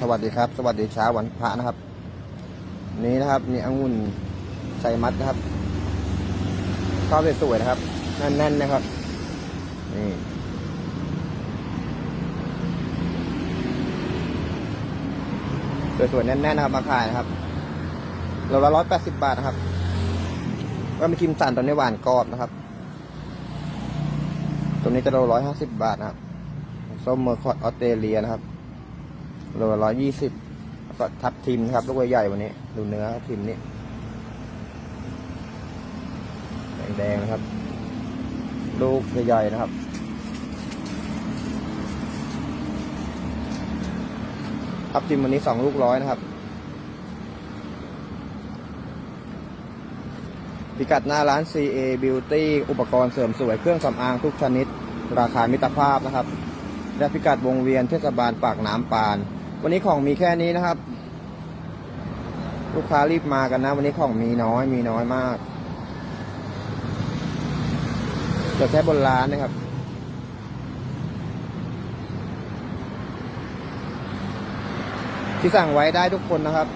สวัสดีครับ สวัสดีเช้าวันพระนะครับ นี้นะครับมีองุ่นใส่มัดนะครับข้าวสวยๆนะครับแน่นๆนะครับนี่สวยๆแน่นๆนะครับมาขายนะครับโลละร้อยแปดสิบบาทนะครับก็มีคิมสันตัวนี้หวานกรอบนะครับ ตัวนี้จะโลร้อยห้าสิบบาทนะครับส้มเมอร์คอตออสเตรเลียนะครับ โลร้อยยี่สิบก็ทับทิมนะครับลูกใหญ่ๆวันนี้ ดูเนื้อทิมนี่แดงๆนะครับ ลูกใหญ่ๆนะครับทับทิมวันนี้สองลูกร้อยนะครับ พิกัดหน้าร้าน CA Beauty อุปกรณ์เสริมสวยเครื่องสำอางทุกชนิด ราคามิตรภาพนะครับ และพิกัดวงเวียนเทศบาลปากน้ำปาน วันนี้ของมีแค่นี้นะครับ ลูกค้ารีบมากันนะ วันนี้ของมีน้อยมีน้อยมากเหลือแค่บนร้านนะครับที่สั่งไว้ได้ทุกคนนะครับ